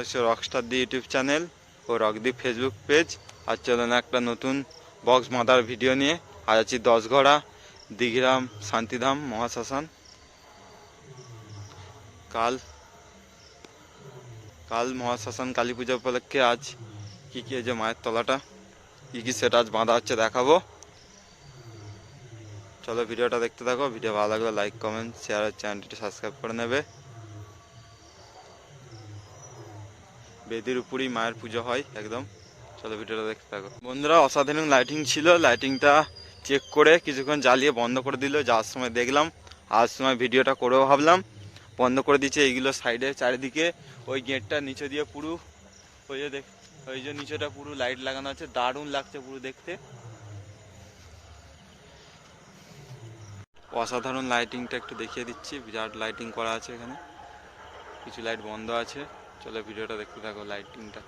হচ্ছে রকস্টার দি YouTube channel ও রকদি ফেসবুক পেজ আর চলুন একটা নতুন বক্স মাদার ভিডিও নিয়ে। আজ আছি দশগড়া, দিঘিরাম, শান্তিধাম, মহাশ্মশান। কাল কাল মহাশ্মশান কালী পূজা উপলক্ষে আজ কী কী যে মায়ের তলাটা, কী কী সেটা আজ বাঁধা হচ্ছে দেখাবো। চলো ভিডিওটা দেখতে থাকো। ভিডিও ভালো লাগলে লাইক কমেন্ট শেয়ার চ্যানেলটি সাবস্ক্রাইব করে নেবে। বেদির উপরেই মায়ের পুজো হয়, একদম। চলো ভিডিওটা দেখতে থাকো। বন্ধুরা, অসাধারণ লাইটিং ছিল। লাইটিংটা চেক করে কিছুক্ষণ জ্বালিয়ে বন্ধ করে দিল। যাওয়ার সময় দেখলাম। আজ সময় ভিডিওটা করেও ভাবলাম। বন্ধ করে দিচ্ছে এইগুলো সাইডে চারিদিকে। ওই গেটটা নিচে দিয়ে পুরো ওই যে দেখ, ওই যে নিচেটা পুরো লাইট লাগানো আছে। দারুণ লাগছে পুরো দেখতে। অসাধারণ লাইটিংটা একটু দেখিয়ে দিচ্ছি। বিরাট লাইটিং করা আছে এখানে। কিছু লাইট বন্ধ আছে। চলো ভিডিওটা দেখতে থাকো লাইটিংটা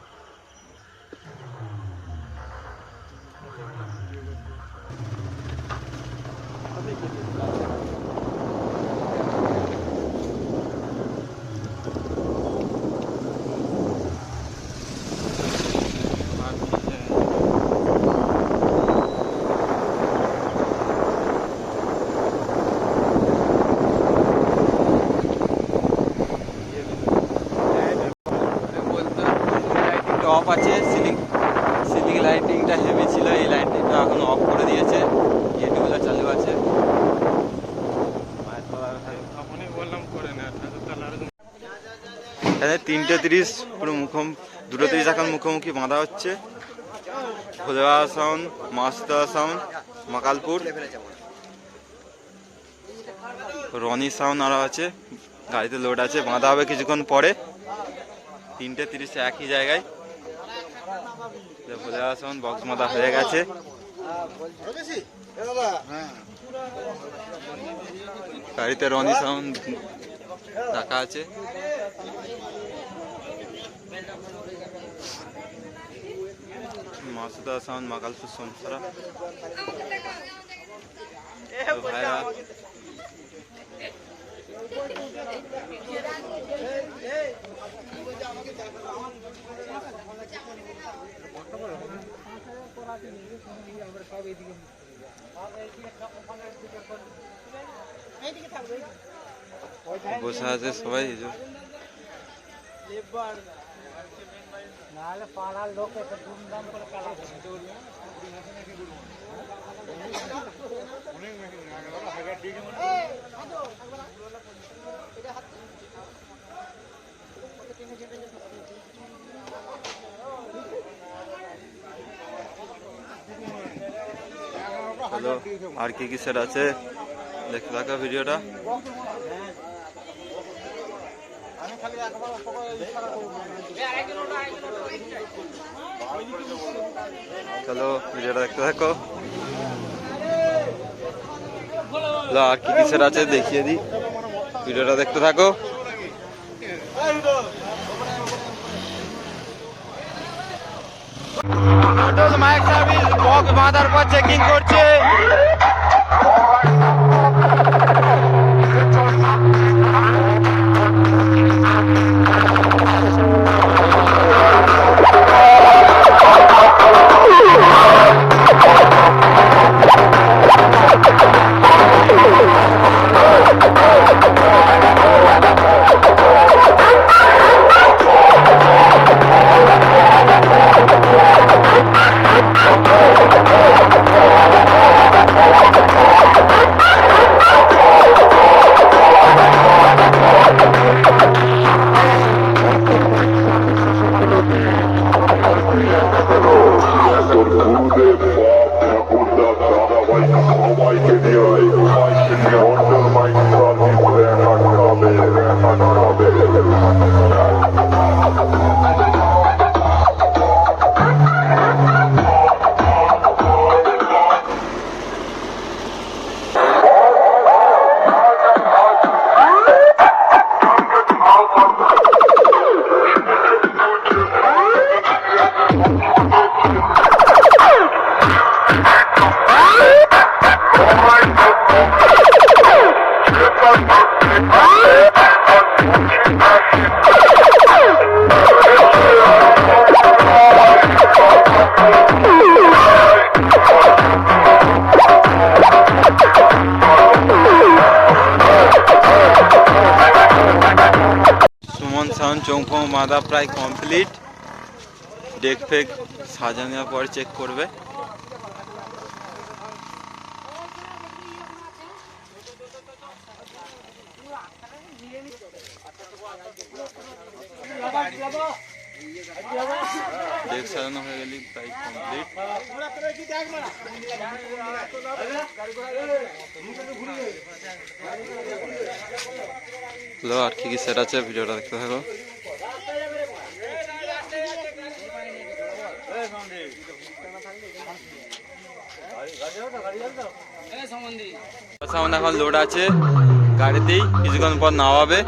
অফ আছে সিলিং সিলিং লাইটিংটা ছিল এই লাইটিংটা এখন অফ করে দিয়েছে। এটুগুলো চালু আছে। তিনটে তিরিশ, পুরো মুখোম, দুটো তিরিশ এখন মুখোমুখি বাঁধা হচ্ছে। ভোলেবা সাউন্ড মাস্তা সাউন্ড মাকালপুর। রনি সাউন্ড আরও আছে। গাড়িতে লোড আছে। বাঁধা হবে কিছুক্ষণ পরে। তিনটে তিরিশে একই জায়গায়। ভোলেবা সাউন্ড বক্স মাথা হয়ে গেছে। গাড়িতে রনি সাউন্ড রাখা আছে। মাসুদা সাউন্ড মাকালপুর সমসারা ভাইরা বসে আছে সবাই এই যে নাহলে পাড়ার লোক এত ধুমধাম করে কালা হ্যালো, আর কি কি সেট আছে? দেখতে থাকো ভিডিওটা। চলো, ভিডিওটা দেখতে থাকো। আর কি কি সেট আছে দেখিয়ে দিই। ভিডিওটা দেখতে থাকো। মাইক সার্ভিস বক্স বাঁধার পর চেকিং করছে Who did মাদা প্রায় কমপ্লিট। ডেক ফেক সাজানোর পর চেক করবে। ডেক সাজানো হয়ে গেলি প্রায় কমপ্লিট। হ্যালো, আর কি কি সেট আছে? ভিডিওটা দেখতে থাকো। সামনে এখন লোড আছে, গাড়িতেই কিছুক্ষণ পর নামাবে।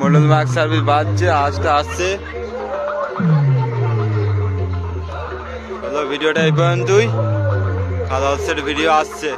মন্ডল মার্ক সার্ভিস বাজছে, আজকে আসছে। ভিডিওটা এই পর্যন্তই। কাল হচ্ছে ভিডিও আসছে।